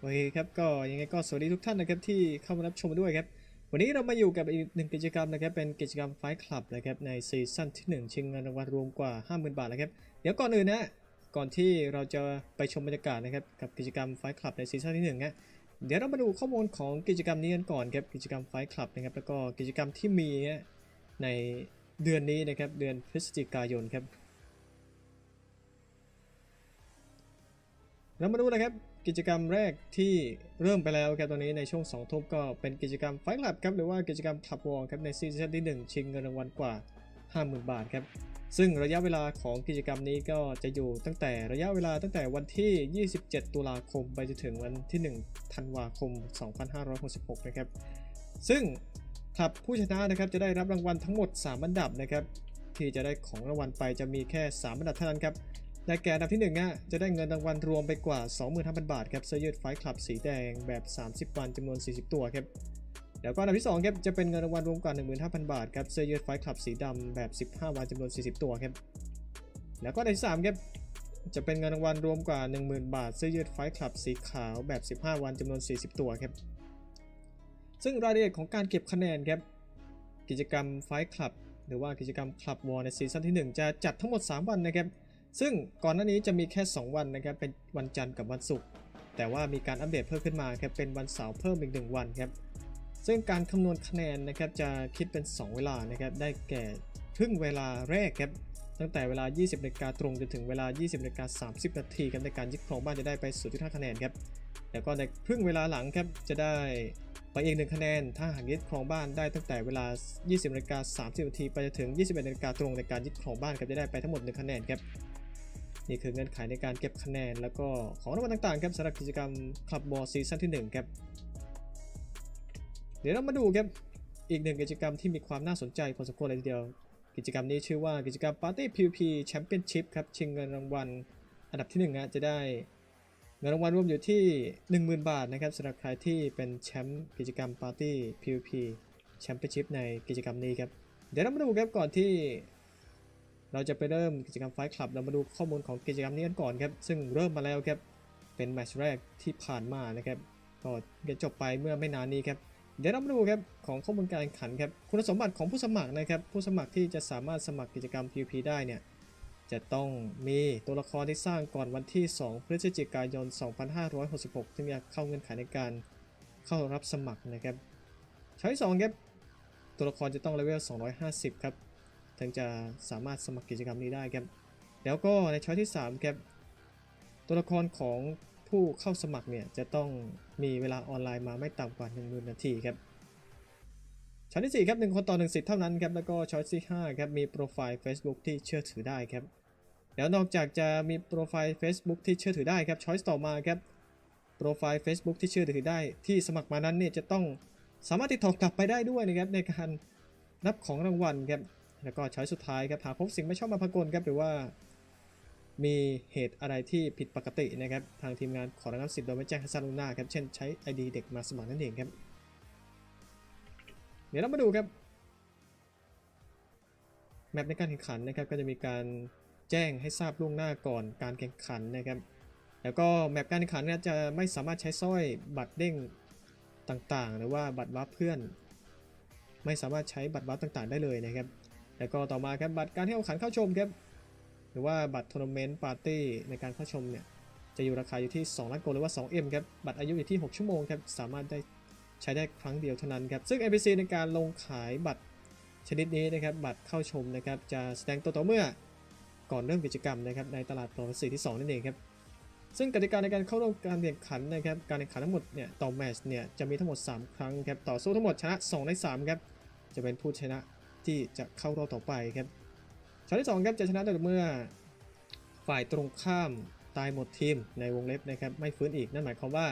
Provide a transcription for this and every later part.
โอเคครับก็ยังไงก็สวัสดีทุกท่านนะครับที่เข้ามารับชมด้วยครับ วันนี้เรามาอยู่กับอีกหนึ่งกิจกรรมนะครับเป็นกิจกรรมไฟคลับนะครับในซีซั่นที่ 1 ชิงเงินรางวัลรวมกว่า 50,000 บาทนะครับ เดี๋ยวก่อนอื่นนะก่อนที่เราจะไปชมบรรยากาศนะครับกับกิจกรรมไฟคลับในซีซั่นที่1นะเดี๋ยวเรามาดูข้อมูลของกิจกรรมนี้กันก่อนครับกิจกรรมไฟคลับนะครับแล้วก็กิจกรรมที่มีในเดือนนี้นะครับเดือนพฤศจิกายนครับเรามาดูนะครับ กิจกรรมแรกที่เริ่มไปแล้วครับตอนนี้ในช่วง2ทุ่มก็เป็นกิจกรรมไฟคลับครับหรือว่ากิจกรรมคลับวอลครับในซีซั่นที่ 1 ชิงเงินรางวัลกว่า 50,000 บาทครับซึ่งระยะเวลาของกิจกรรมนี้ก็จะอยู่ตั้งแต่ระยะเวลาตั้งแต่วันที่ 27 ตุลาคมไปจนถึงวันที่ 1 ธันวาคม 2566 นะครับ ซึ่งคลับผู้ชนะนะครับจะได้รับรางวัลทั้งหมด 3 อันดับนะครับที่จะได้ของรางวัลไปจะมีแค่ 3 อันดับเท่านั้นครับ ได้แก่อันดับที่1อะจะได้เงินรางวัลรวมไปกว่า 25,000 บาทครับเสื้อยืดไฟคลับสีแดงแบบ 30 วันจำนวน 40 ตัวครับแล้วก็อันดับที่2ครับจะเป็นเงินรางวัลรวมกว่า 15,000 บาทครับเสื้อยืดไฟคลับสีดำแบบ 15 วันจำนวน 40 ตัวครับแล้วก็อันดับที่3ครับจะเป็นเงินรางวัลรวมกว่า 10,000 บาทเสื้อยืดไฟคลับสีขาวแบบ 15 วันจำนวน 40 ตัวครับซึ่งรายละเอียดของการเก็บคะแนนครับกิจกรรมไฟคลับหรือว่ากิจกรรมคลับวอลในซีซั่นที่ 1 จะจัดทั้งหมด 3 วันนะครับ ซึ่งก่อนหน้านี้จะมีแค่ 2 วันนะครับ เป็นวันจันทร์กับวันศุกร์ แต่ว่ามีการอัปเดตเพิ่มขึ้นมาครับ เป็นวันเสาร์เพิ่มอีก 1 วันครับ ซึ่งการคำนวณคะแนนนะครับจะคิดเป็น 2 เวลานะครับ ได้แก่ครึ่งเวลาแรกครับ ตั้งแต่เวลา 20นาฬิกาตรงจนถึงเวลา 20นาฬิกา30 นาทีครับในการยึดครองบ้านจะได้ไป0.5คะแนนครับ แล้วก็ในครึ่งเวลาหลังครับจะได้ไปอีกหนึ่งคะแนน ถ้าหากยึดครองบ้านได้ตั้งแต่เวลา 20นาฬิกา30นาทีไปจนถึง 21นาฬิกาตรงในการยึดครองบ้านครับจะได้ไปทั้งหมด1คะแนนครับ นี่คือเงื่อนไขในการเก็บคะแนน แล้วก็ของรางวัลต่างๆครับสำหรับกิจกรรมคลับบอลซีซั่นที่1ครับเดี๋ยวเรามาดูครับอีกหนึ่งกิจกรรมที่มีความน่าสนใจพอสมควรเลยทีเดียว กิจกรรมนี้ชื่อว่ากิจกรรม Party PVP Championship ครับชิงเงินรางวัล อันดับที่1นะจะได้เงินรางวัลรวมอยู่ที่ 10,000 บาทนะครับสำหรับใครที่เป็นแชมป์กิจกรรม Party PVP Championship ในกิจกรรมนี้ครับเดี๋ยวเรามาดูครับก่อนที่ เราจะไปเริ่มกิจกรรมไฟคลับ เรามาดูข้อมูลของกิจกรรมนี้กันก่อนครับ ซึ่งเริ่มมาแล้วครับ เป็นแมตช์แรกที่ผ่านมานะครับก็จะจบไปเมื่อไม่นานนี้ครับ เดี๋ยวเรามาดูครับของข้อมูลการแข่งขันครับ คุณสมบัติของผู้สมัครนะครับ ผู้สมัครที่จะสามารถสมัครกิจกรรม PVP ได้เนี่ย จะต้องมีตัวละครที่สร้างก่อนวันที่ 2 พฤศจิกายน 2566 ถึงจะเข้าเงื่อนไขในการเข้ารับสมัครนะครับช้อยที่2ครับ ตัวละครจะต้องเลเวล 250 ครับ ถึงจะสามารถสมัครกิจกรรมนี้ได้ครับ แล้วก็ในช้อยที่3ครับตัวละครของผู้เข้าสมัครเนี่ยจะต้องมีเวลาออนไลน์มาไม่ต่ำกว่า 10,000 นาทีครับช้อยที่4ครับ1คนต่อ1สิทธิ์เท่านั้นครับแล้วก็ช้อยที่5ครับมีโปรไฟล์ Facebook ที่เชื่อถือได้ครับแล้วนอกจากจะมีโปรไฟล์ Facebook ที่เชื่อถือได้ครับช้อยต่อมาครับโปรไฟล์ Facebook ที่เชื่อถือได้ที่สมัครมานั้นเนี่ยจะต้องสามารถติดต่อกลับไปได้ด้วยนะครับในการรับของรางวัลครับ แล้วก็ช้อยสุดท้ายครับหากพบสิ่งไม่ชอบมาพากลครับหรือว่า มีเหตุอะไรที่ผิดปกตินะครับทางทีมงานขอระงับสิทธิ์โดยไม่แจ้งให้ทราบล่วงหน้าครับเช่นใช้ ID เด็กมาสมัครนั่นเองครับ เดี๋ยวเรามาดูครับแมปในการแข่งขันนะครับก็จะมีการแจ้งให้ทราบล่วงหน้าก่อนการแข่งขันนะครับแล้วก็แมปการแข่งขันจะไม่สามารถใช้สร้อยบัตรเด้งต่างๆ หรือว่าบัตรวับเพื่อน ไม่สามารถใช้บัตรวับต่างๆ ได้เลยนะครับ แล้วก็ต่อมาครับบัตรการให้แข่งขันเข้าชมครับหรือว่าบัตรทัวร์นาเมนต์ปาร์ตี้ในการเข้าชมเนี่ยจะอยู่ราคาอยู่ที่ 2 ล้านโกลหรือว่า 2M ครับบัตรอายุอยู่ที่ 6 ชั่วโมงครับสามารถได้ใช้ได้ครั้งเดียวเท่านั้นครับซึ่ง NPC ในการลงขายบัตรชนิดนี้นะครับบัตรเข้าชมนะครับจะแสดงตัวต่อเมื่อก่อนเริ่มกิจกรรมนะครับในตลาดโปรสีที่ 2 นั่นเองครับซึ่งกติกาในการเข้าร่วมการแข่งขันนะครับการแข่งขันทั้งหมดเนี่ยต่อแมตช์เนี่ยจะมีทั้งหมด 3 ครั้งครับต่อสู้ทั้งหมดชนะ 2 ใน 3 ครับจะเป็นผู้ชนะ ที่จะเข้ารอบต่อไปครับช็อตที่2ครับจะชนะได้เมื่อฝ่ายตรงข้ามตายหมดทีมในวงเล็บนะครับไม่ฟื้นอีกนั่นหมายความว่า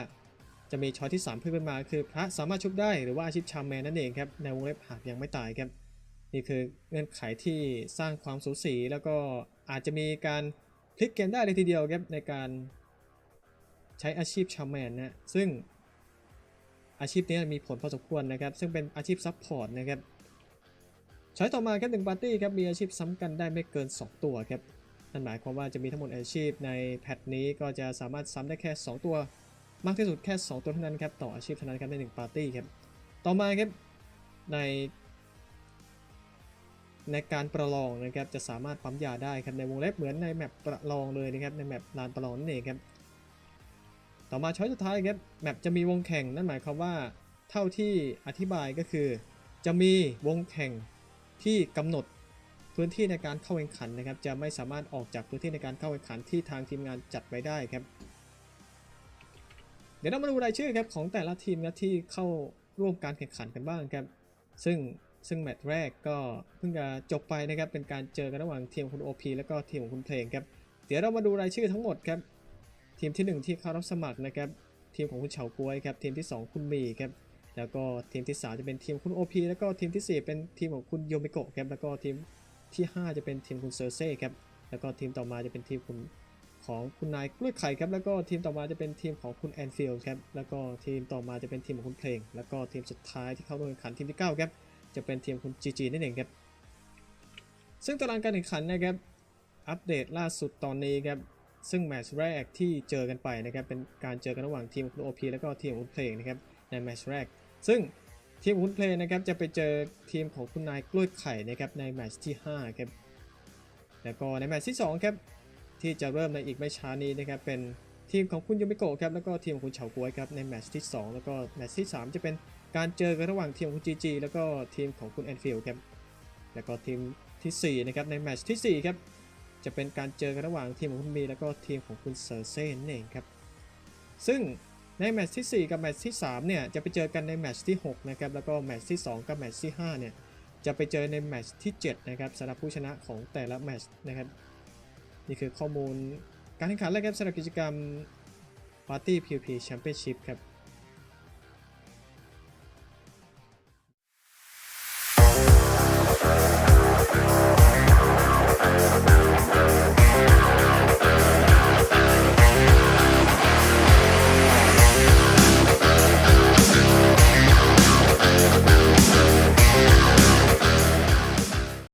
จะมีช้อยที่ 3 เพิ่มขึ้นมา คือพระสามารถชุบได้หรือว่าอาชีพชามแมนนั่นเองครับในวงเล็บหากยังไม่ตายครับนี่คือเงื่อนไขที่สร้างความสูสี แล้วก็อาจจะมีการพลิกเกมได้เลยทีเดียวครับในการใช้อาชีพชามแมนนะซึ่งอาชีพนี้มีผลพอสมควรนะครับ ซึ่งเป็นอาชีพซัพพอร์ตนะครับ ช้อยต่อมาครับหนึ่งปาร์ตี้ครับมีอาชีพซ้ำกันได้ไม่เกิน 2 ตัวครับนั่นหมายความว่าจะมีทั้งหมดอาชีพในแพทนี้ก็จะสามารถซ้ำได้แค่ 2 ตัว มากที่สุดแค่ 2 ตัวเท่านั้นครับต่ออาชีพเท่านั้นครับใน1ปาร์ตี้ครับต่อมาครับใน ในการประลองนะครับจะสามารถปั๊มยาได้ครับในวงเล็บเหมือนในแมปประลองเลยนะครับในแมปลานประลองนั่นเองครับต่อมาช้อยสุดท้ายครับแมปจะมีวงแข่งนั่นหมายความว่าเท่าที่อธิบายก็คือ จะมีวงแข่ง ที่กำหนดพื้นที่ในการเข้าแข่งขันนะครับ จะไม่สามารถออกจากพื้นที่ในการเข้าแข่งขันที่ทางทีมงานจัดไว้ได้ครับ เดี๋ยวเรามาดูรายชื่อครับของแต่ละทีมนะที่เข้าร่วมการแข่งขันกันบ้างครับ ซึ่งซึ่งแมตช์แรกก็เพิ่งจะจบไปนะครับ เป็นการเจอกันระหว่างทีมคุณ OP แล้วก็ทีมของคุณเพลงครับ เดี๋ยวเรามาดูรายชื่อทั้งหมดครับ ทีมทีหนึ่1 ที่เข้ารับสมัครนะครับ ทีมของคุณเฉาก้วยครับ ทีมที่ 2 คุณมีครับ แล้วก็ทีมที่ 3 จะเป็นทีมคุณ OP แล้วก็ทีมทีสี่ 4 เป็นทีมของคุณโยมิโกะครับแล้วก็ทีมที่ 5 จะเป็นทีมคุณเซอร์เซ่ครับแล้วก็ทีมต่อมาจะเป็นทีมคุณของคุณนายกล้วยไข่ครับแล้วก็ทีมต่อมาจะเป็นทีมของคุณแอนฟิลด์ครับแล้วก็ทีมต่อมาจะเป็นทีมของคุณเพลง แล้วก็ทีมสุดท้ายที่เข้าร่วมแข่งขันทีมที่9ครับจะเป็นทีมคุณ GG นั่นเองครับซึ่งตารางการแข่งขันนะครับอัปเดตล่าสุดตอนนี้ครับซึ่งแมตช์แรกที่เจอกันไปนะครับเป็นการเจอกันระหว่างทีมคุณ OP แล้วก็ทีมคุณเพลงนะครับในแมตช์แรก ซึ่งทีมคุณเพลนะครับจะไปเจอทีมของคุณนายกล้วยไข่นะครับในแมตช์ที่5ครับแล้วก็ในแมตช์ที่2ครับที่จะเริ่มในอีกไม่ช้านี้นะครับเป็นทีมของคุณยูมิโกะครับแล้วก็ทีมของคุณเฉากวยครับในแมตช์ที่ 2 แล้วก็แมตช์ที่ 3 จะเป็นการเจอกันระหว่างทีมของคุณ GG แล้วก็ทีมของคุณแอนฟิลครับแล้วก็ทีมทีสี่4นะครับในแมตช์ที่4ครับจะเป็นการเจอกันระหว่างทีมของคุณมี แล้วก็ทีมของคุณเซอร์เซ่นเองครับซึ่ง ในแมตช์ที่ 4 กับแมตช์ที่3เนี่ยจะไปเจอกันในแมตช์ที่6นะครับแล้วก็แมตช์ที่ 2 กับแมตช์ที่5เนี่ยจะไปเจอในแมตช์ที่7นะครับสำหรับผู้ชนะของแต่ละแมตช์นะครับนี่คือข้อมูลการแข่งขันแรกครับสำหรับกิจกรรม Party PVP Championship ครับ